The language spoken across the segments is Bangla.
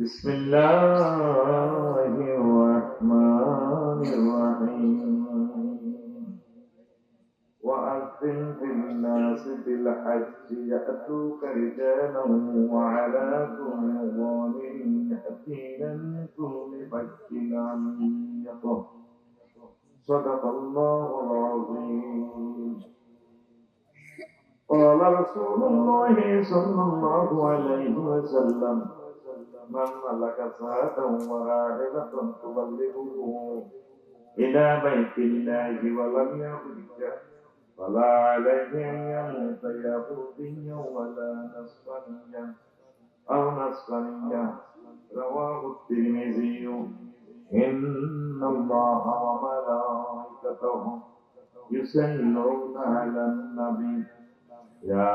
بسم الله الرحمن الرحيم. وأذن في الناس بالحج يأتوك رجالا وعلى كل ضامن يأتينا كل فج عميق. صدق الله العظيم. قال رسول الله صلى الله عليه وسلم من ملك ساعة وراحلة تبلغه إلى بيت الله ولم يخرج فلا عليه يموت يهوديا ولا نصرانيا أو نصرانيا رواه الترمذي إن الله وملائكته يصلون على النبي يا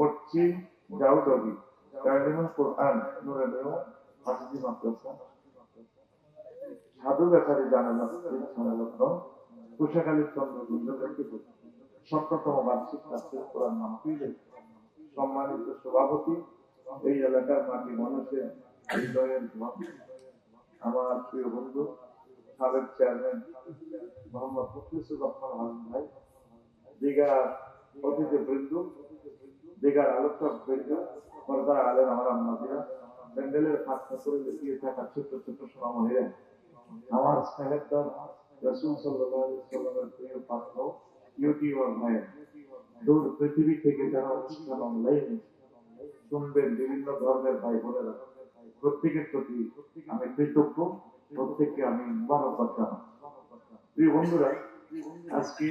পড়ছি দাউদবি কারিমুল কোরআন নূরে দেও হাফিজি মাদ্রাসা সাধু ব্যাপারে জানা সংলগ্ন কুশাখালী চন্দ্রগুঞ্জ ব্যক্তিগত সপ্ততম বার্ষিক রাষ্ট্রীয় কোরআন মাহফিলে সম্মানিত সভাপতি, এই এলাকার মাটি মানুষের হৃদয়ের আমার প্রিয় বন্ধু, সাবেক চেয়ারম্যান মোহাম্মদ মুখলিসুর রহমান ভাই, দীঘার অতিথি বৃন্দ দীঘার আলোচক বৃন্দ পর্দা আলেন আমার প্যান্ডেলের করে থাকা ছোট ছোট সোনামহিরা আমার স্নেহের রসুল সাল্লামের প্রিয় পাত্র, ইউটিউবার ভাইয়ের দূর পৃথিবী থেকে যারা অনুষ্ঠান অনলাইনে শুনবেন, বিভিন্ন ধর্মের ভাই বোনেরা, প্রত্যেকের প্রতি আমি কৃতজ্ঞ, প্রত্যেককে আমি মুবারকবাদ জানাই। প্রিয় বন্ধুরা, আজকে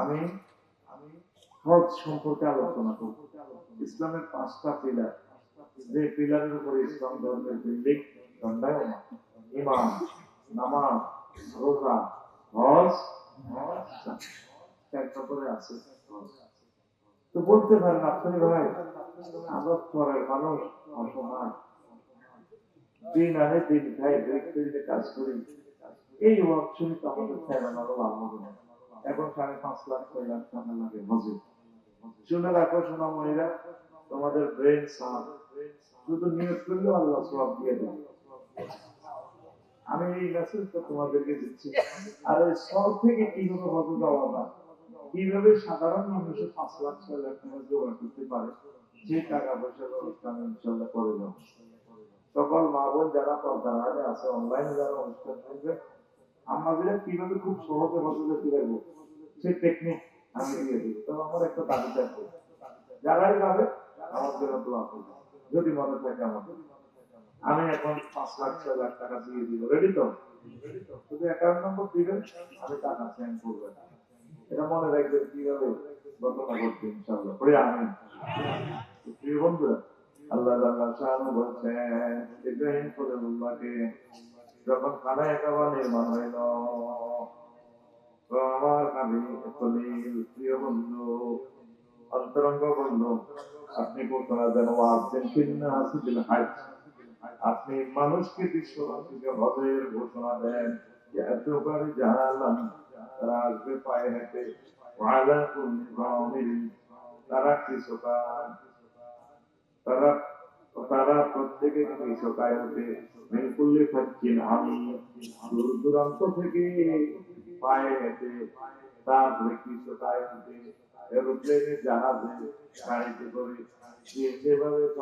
আমি হজ সম্পর্কে আলোচনা করব। ইসলামের পাঁচটা পিলার যে পিলারের উপরে ইসলাম ধর্মের বিল্ডিং ইমান নামাজ, রোজা, হজ নম্বরে আছে তো বলতে পারেন আপনি ভাই আদত করার মানুষ অসহায়। দিন আনে দিন খাই কাজ করি। এই তো আমাদের লাভ হবে না। এখন সাড়ে পাঁচ লাখ, ছয় লাখ টাকা লাগে হজে। শুনে রাখো শোনা মহিলা, তোমাদের ব্রেন সাপ শুধু নিয়োগ করলেও আল্লাহ সব দিয়ে দেবে। আমি এই মেসেজটা তোমাদেরকে দিচ্ছি। আর এই সব থেকে কীভাবে যাওয়া না। কীভাবে সাধারণ মানুষের পাঁচ লাখ ছয় লাখ টাকা জোগাড় করতে পারে, যে টাকা পয়সা ব্যবস্থা আমি করে দেবো। সকল মা বোন যারা পর্দার আগে আছে অনলাইনে যারা অনুষ্ঠান করবে আমাদের কীভাবে খুব সহজে হজে যেতে পারব সেই টেকনিক আমি দিয়ে দিব তবে আমার একটা দাবি থাকবে যারাই যাবে আমার জন্য দোয়া করবে। যদি মনে থাকে আমাদের আমি এখন পাঁচ লাখ, ছয় লাখ টাকা দিয়ে দিব। রেডি তো? শুধু অ্যাকাউন্ট নম্বর দিবেন, আমি টাকা সেন্ড করব এটা মনে রাখবেন কীভাবে? ঘটনা ঘটবে ইনশাল্লাহ পরে আমি প্রিয় বন্ধুরা, আল্লাহ আল্লাহ শাহানু বলছেন, ইব্রাহিম খলিলুল্লাহকে যখন খানা একাবা নির্মাণ হইল তো আপনি মানুষকে বিশ্ববাসীকে হজের ঘোষণা দেন যে জানালাম তারা আসবে পায়ে হেঁটে। তারা কৃষকান তারা তারা প্রত্যেকে কৃষকায় ওঠে মিনকুল্লি ফজ্জিন আমি দূর দূরান্ত থেকে পায়ে হেঁটে তারপরে কৃষকায় ওঠে এরোপ্লেনে জাহাজে গাড়িতে করে যে যেভাবে